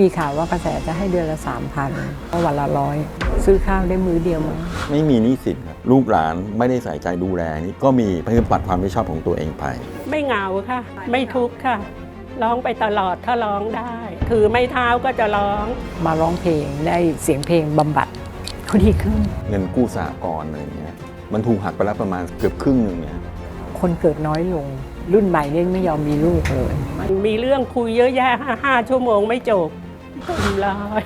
มีข่าวว่ากระแสจะให้เดือนละสามพันก็วันละร้อยซื้อข้าวได้มือเดียวมั้งไม่มีหนี้สินครับลูกหลานไม่ได้ใส่ใจดูแลนี่ก็มีเพื่อปัดความไม่ชอบของตัวเองไป ไม่เหงาค่ะ ไม่ทุกข์ค่ะร้องไปตลอดถ้าร้องได้ ถือไม้เท้าก็จะร้องมาร้องเพลงได้เสียงเพลงบำบัดเขาดีขึ้น เงินกู้สหกรณ์อะไรอย่างเงี้ยมันถูกหักไปแล้วประมาณเกือบครึ่งหนึ่งเนี่ยคนเกิดน้อยลง รุ่นใหม่เนี่ยไม่ยอมมีลูกเลยมีเรื่องคุยเยอะแยะห้าห้าชั่วโมงไม่จบ เต็มร้อย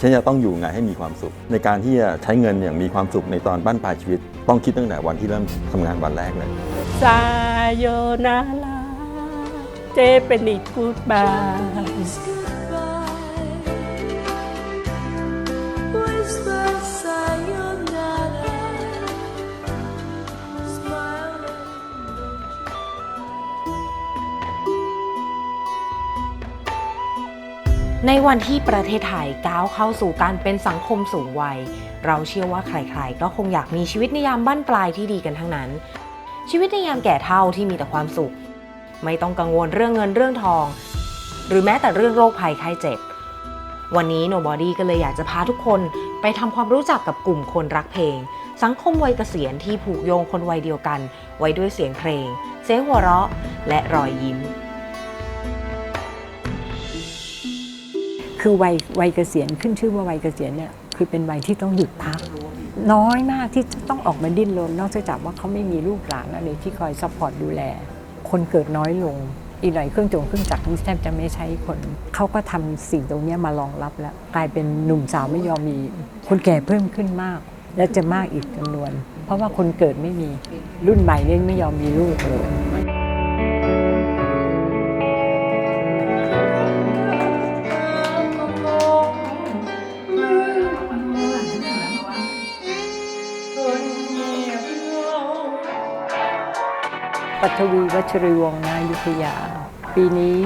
ฉันจะต้องอยู่ไงให้มีความสุข ในการที่จะใช้เงินอย่างมีความสุขในตอนบ้านปลายชีวิต ต้องคิดตั้งแต่วันที่เริ่มทำงานวันแรกเลย ซาโยนาลาเจเป็นอีกกูดบาย ในวันที่ประเทศไทยก้าวเข้าสู่การเป็นสังคมสูงวัย เราเชื่อว่าใครๆ ก็คงอยากมีชีวิตในยามบั้นปลายที่ดีกันทั้งนั้น ชีวิตในยามแก่เฒ่าที่มีแต่ความสุข ไม่ต้องกังวลเรื่องเงินเรื่องทอง หรือแม้แต่เรื่องโรคภัยไข้เจ็บ วันนี้ Nobody ก็เลยอยากจะพาทุกคนไปทำความรู้จักกับกลุ่มคนรักเพลง สังคมวัยเกษียณที่ผูกโยงคนวัยเดียวกัน ไว้ด้วยเสียงเพลง เสียงหัวเราะ และรอยยิ้ม คือวัยวัยเกษียณขึ้นชื่อว่าวัยเกษียณเนี่ยคือเป็นวัยที่ต้องหยุดพัก น้อยมากที่ต้องออกมาดิ้นรนนอกจากว่าเขาไม่มีลูกหลานอะไรที่คอยซัพพอร์ตดูแล คนเกิดน้อยลง อีกหน่อยเครื่องจงเครื่องจักรนี่แทบจะไม่ใช้คนเขาก็ทำสิ่งตรงนี้มารองรับแล้ว กลายเป็นหนุ่มสาวไม่ยอมมี คนแก่เพิ่มขึ้นมาก และจะมากอีกจำนวน เพราะว่าคนเกิดไม่มีรุ่นใหม่เนี่ยไม่ยอมมีลูกเลย ปัทวีวัชรีวงศ์นายุทยา ปีนี้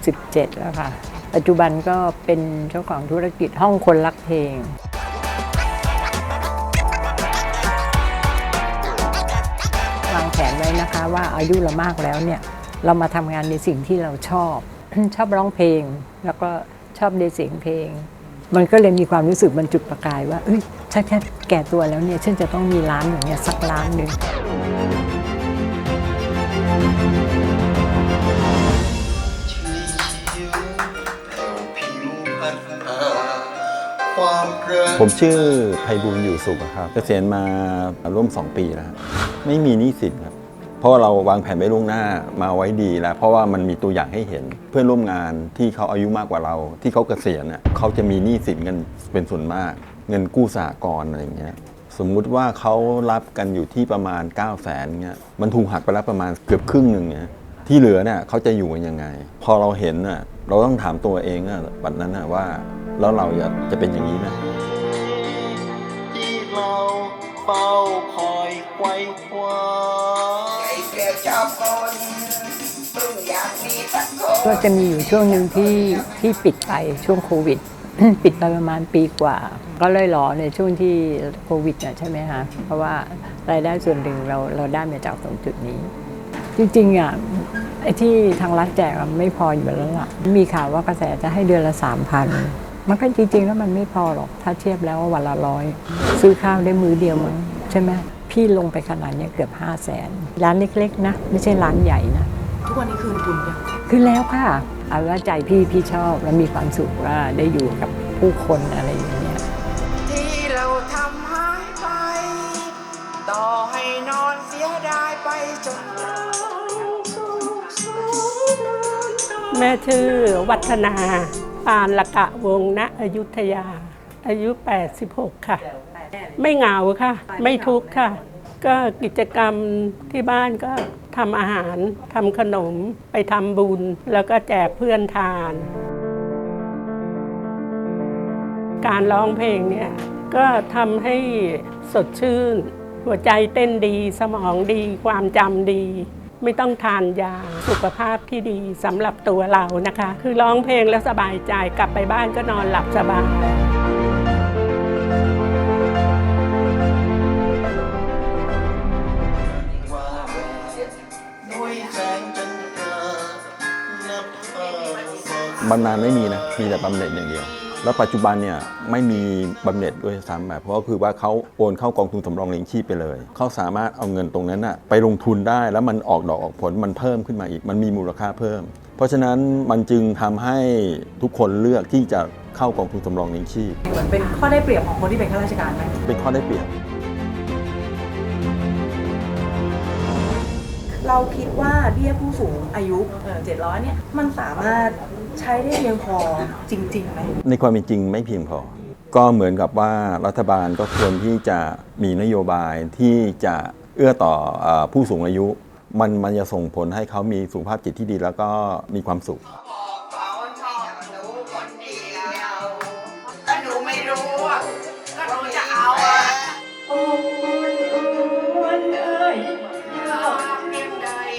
67 แล้วค่ะ ปัจจุบันก็เป็นเจ้าของธุรกิจห้องคนรักเพลง วางแผนไว้นะคะว่าอายุเรามากแล้วเนี่ย เรามาทำงานในสิ่งที่เราชอบ ชอบร้องเพลง แล้วก็ชอบในเสียงเพลง มันก็เลยมีความรู้สึกมันจุดประกายว่าเอ้ยฉันแค่แก่ตัวแล้วเนี่ยฉันจะต้องมีร้านอย่างเงี้ยสักร้านหนึ่ง ผมชื่อไพบูลย์อยู่สุขครับ เกษียณมาร่วม 2 ปีแล้วครับไม่มีหนี้สินครับ เพราะเราวางแผนไว้ล่วงหน้ามาไว้ดีแล้ว เพราะว่ามันมีตัวอย่างให้เห็น เพื่อนร่วมงานที่เขาอายุมากกว่าเรา ที่เขาเกษียณน่ะเขาจะมีหนี้สินกันเป็นส่วนมาก เงินกู้สหกรณ์อะไรอย่างเงี้ย สมมุติว่าเขารับกันอยู่ที่ประมาณ 9 0 0 0 0นเงี้ยมันถูกหักไปแล้วประมาณเกือบครึ่งหนึ่งเนี่ยที่เหลือเนี่ยเขาจะอยู่กันยังไง พอเราเห็นน่ะเราต้องถามตัวเองอะวันนั้นน่ะว่าแล้วเราจะจะเป็นอย่างนี้ไหมที่เราเฝ้าคอยไขว้คว้าไอ้เกลียวชอบคนปรุงอยากมีสักคนก็จะมีอยู่ช่วงหนึ่งที่ที่ปิดไปช่วงโควิด ปิดไปประมาณปีกว่า ก็เลยหลอในช่วงที่โควิดนะใช่ไหมคะเพราะว่ารายได้ส่วนหนึ่งเราเราได้มาจากตรงจุดนี้ จริงๆอะไอ้ที่ทางรัฐแจกอะไม่พออยู่แล้วล่ะ มีข่าวว่ากระแสจะให้เดือนละสามพันมันก็จริงๆ แล้วมันไม่พอหรอก ถ้าเทียบแล้วว่าวันละร้อยซื้อข้าวได้มือเดียวมั้งใช่ไหมพี่ลงไปขนาดเนี้ยเกือบห้าแสนร้านเล็กๆนะไม่ใช่ร้านใหญ่นะทุกวันนี้คืนทุนยังคือแล้วค่ะเอาว่าใจพี่พี่ชอบและมีความสุขว่าได้อยู่กับผู้คนอะไรอย่างเงี้ย ที่เราทำหายไป ต่อให้นอนเสียดายไปจนแม่ชื่อวัฒนา ปานละกะวงศ์ณอยุธยา อายุ 86 ค่ะ ไม่เหงาค่ะ ไม่ทุกข์ค่ะ ก็กิจกรรมที่บ้านก็ทำอาหารทำขนมไปทำบุญ แล้วก็แจกเพื่อนทาน การร้องเพลงเนี่ย ก็ทำให้สดชื่น หัวใจเต้นดีสมองดี ความจำดี ไม่ต้องทานยาสุขภาพที่ดีสำหรับตัวเรานะคะ คือร้องเพลงแล้วสบายใจกลับไปบ้านก็นอนหลับสบายมันทรานับภาพสดใสบำนาญไม่มีนะ มีแต่บำเหน็จอย่างเดียว แล้วปัจจุบันเนี่ยไม่มีบำเหน็จด้วยซ้ำแบบเพราะก็คือว่าเขาโอนเข้ากองทุนสำรองเลี้ยงชีพไปเลยเขาสามารถเอาเงินตรงนั้นน่ะไปลงทุนได้แล้วมันออกดอกออกผลมันเพิ่มขึ้นมาอีก มันมีมูลค่าเพิ่ม เพราะฉะนั้นมันจึงทำให้ทุกคนเลือกที่จะเข้ากองทุนสำรองเลี้ยงชีพ เหมือนเป็นข้อได้เปรียบของคนที่เป็นข้าราชการไหมเป็นข้อได้เปรียบ เราคิดว่าเบี้ยผู้สูงอายุเจ็ดร้อยเนี่ยมันสามารถใช้ได้เพียงพอจริงๆไหมในความเป็นจริงไม่เพียงพอ ก็เหมือนกับว่ารัฐบาลก็ควรที่จะมีนโยบายที่จะเอื้อต่อเออผู้สูงอายุ มันมันจะส่งผลให้เขามีสุขภาพจิตที่ดีแล้วก็มีความสุข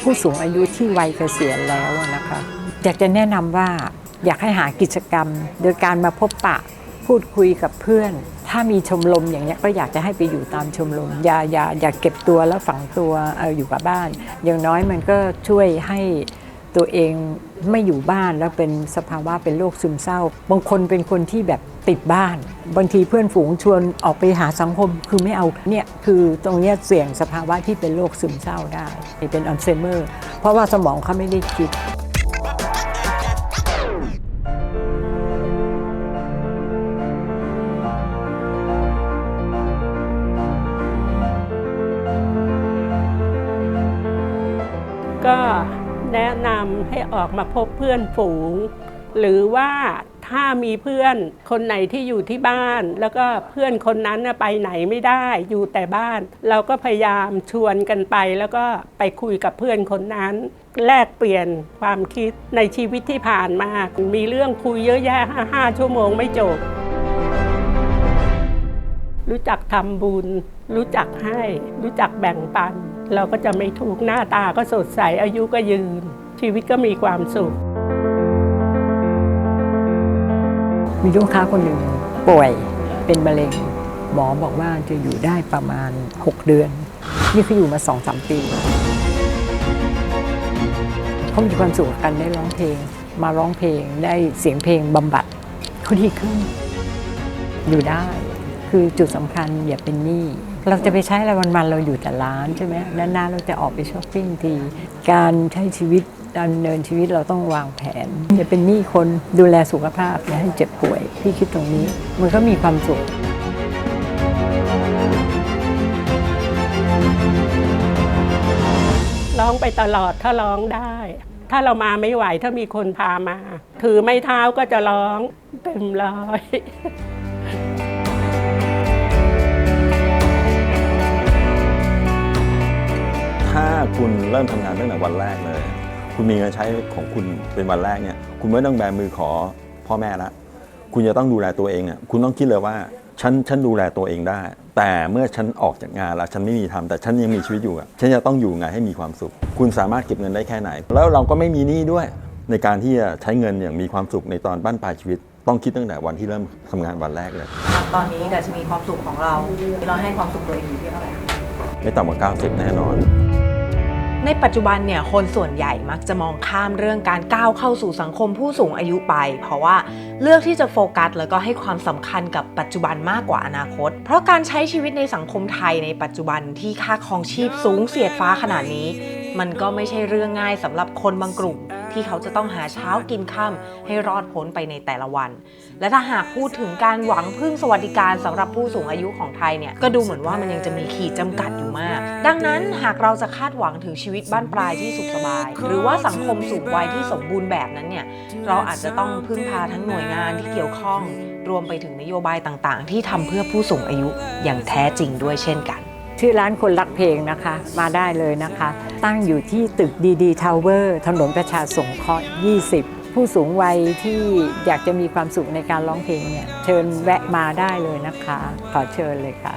ผู้สูงอายุที่วัยเกษียณแล้วนะคะ อยากจะแนะนำว่าอยากให้หากิจกรรม โดยการมาพบปะพูดคุยกับเพื่อน ถ้ามีชมรมอย่างนี้ก็อยากจะให้ไปอยู่ตามชมรมอย่าอย่าอย่าเก็บตัวแล้วฝังตัวออยู่กับบ้าน อย่างน้อยมันก็ช่วยให้ ตัวเองไม่อยู่บ้านแล้วเป็นสภาวะเป็นโรคซึมเศร้า บางคนเป็นคนที่แบบติดบ้าน บางทีเพื่อนฝูงชวนออกไปหาสังคมคือไม่เอาเนี่ยคือตรงนี้เสี่ยงสภาวะที่เป็นโรคซึมเศร้าได้เป็นอัลไซเมอร์ เพราะว่าสมองเขาไม่ได้คิด ออกมาพบเพื่อนฝูง หรือว่าถ้ามีเพื่อนคนไหนที่อยู่ที่บ้าน แล้วก็เพื่อนคนนั้นไปไหนไม่ได้อยู่แต่บ้าน เราก็พยายามชวนกันไป แล้วก็ไปคุยกับเพื่อนคนนั้น แลกเปลี่ยนความคิดในชีวิตที่ผ่านมา มีเรื่องคุยเยอะแยะห้าชั่วโมงไม่จบ รู้จักทำบุญ รู้จักให้ รู้จักแบ่งปัน เราก็จะไม่ถูกหน้าตาก็สดใสอายุก็ยืน ชีวิตก็มีความสุข มีลูกค้าคนหนึ่งป่วยเป็นมะเร็ง หมอบอกว่าจะอยู่ได้ประมาณ 6 เดือน นี่เขาอยู่มา2อสปี เขามีความสุขกับการได้ร้องเพลง มาร้องเพลงได้เสียงเพลงบำบัดเขาดีขึ้น อยู่ได้ คือจุดสำคัญอย่าเป็นหนี้ เราจะไปใช้อะไรวันๆเราอยู่แต่ร้านใช่ไหมนานๆเราจะออกไปช้อปปิ้งที การใช้ชีวิตดำเนินชีวิตเราต้องวางแผนอย่าเป็นหนี้คนดูแลสุขภาพอย่าให้เจ็บป่วย พี่คิดตรงนี้ มันก็มีความสุขร้องไปตลอดถ้าร้องได้ ถ้าเรามาไม่ไหวถ้ามีคนพามา ถือไม้เท้าก็จะร้องเต็มร้อย คุณเริ่มทำงานตั้งแต่วันแรกเลย คุณมีเงินใช้ของคุณเป็นวันแรกเนี่ย คุณไม่ต้องแบมือขอพ่อแม่ละ คุณจะต้องดูแลตัวเองอะ คุณต้องคิดเลยว่าฉันฉันดูแลตัวเองได้ แต่เมื่อฉันออกจากงานแล้วฉันไม่มีทำแต่ฉันยังมีชีวิตอยู่อะฉันจะต้องอยู่ไงให้มีความสุข คุณสามารถเก็บเงินได้แค่ไหน แล้วเราก็ไม่มีหนี้ด้วย ในการที่จะใช้เงินอย่างมีความสุขในตอนบ้านปลายชีวิต ต้องคิดตั้งแต่วันที่เริ่มทำงานวันแรกเลย ตอนนี้ดัชนีความสุขของเราเราให้ความสุขตัวเองอยู่ที่เท่าไหร่ไม่ต่ำกว่า 90 แน่นอน ในปัจจุบันเนี่ยคนส่วนใหญ่มักจะมองข้ามเรื่องการก้าวเข้าสู่สังคมผู้สูงอายุไป เพราะว่าเลือกที่จะโฟกัส แล้วก็ให้ความสำคัญกับปัจจุบันมากกว่าอนาคต เพราะการใช้ชีวิตในสังคมไทยในปัจจุบันที่ค่าครองชีพสูงเสียดฟ้าขนาดนี้ มันก็ไม่ใช่เรื่องง่ายสำหรับคนบางกลุ่ม ที่เขาจะต้องหาเช้ากินค่ำให้รอดพ้นไปในแต่ละวัน และถ้าหากพูดถึงการหวังพึ่งสวัสดิการสำหรับผู้สูงอายุของไทยเนี่ยก็ดูเหมือนว่ามันยังจะมีขีดจำกัดอยู่มาก ดังนั้นหากเราจะคาดหวังถึงชีวิตบ้านปลายที่สุขสบาย หรือว่าสังคมสูงวัยที่สมบูรณ์แบบนั้นเนี่ยเราอาจจะต้องพึ่งพาทั้งหน่วยงานที่เกี่ยวข้อง รวมไปถึงนโยบายต่างๆ ที่ทำเพื่อผู้สูงอายุอย่างแท้จริงด้วยเช่นกัน ชื่อร้านคนรักเพลงนะคะ มาได้เลยนะคะ ตั้งอยู่ที่ตึกดีดีทาวเวอร์ถนนประชาสงเคราะห์ 20 ผู้สูงวัยที่อยากจะมีความสุขในการร้องเพลงเนี่ย เชิญแวะมาได้เลยนะคะ ขอเชิญเลยค่ะ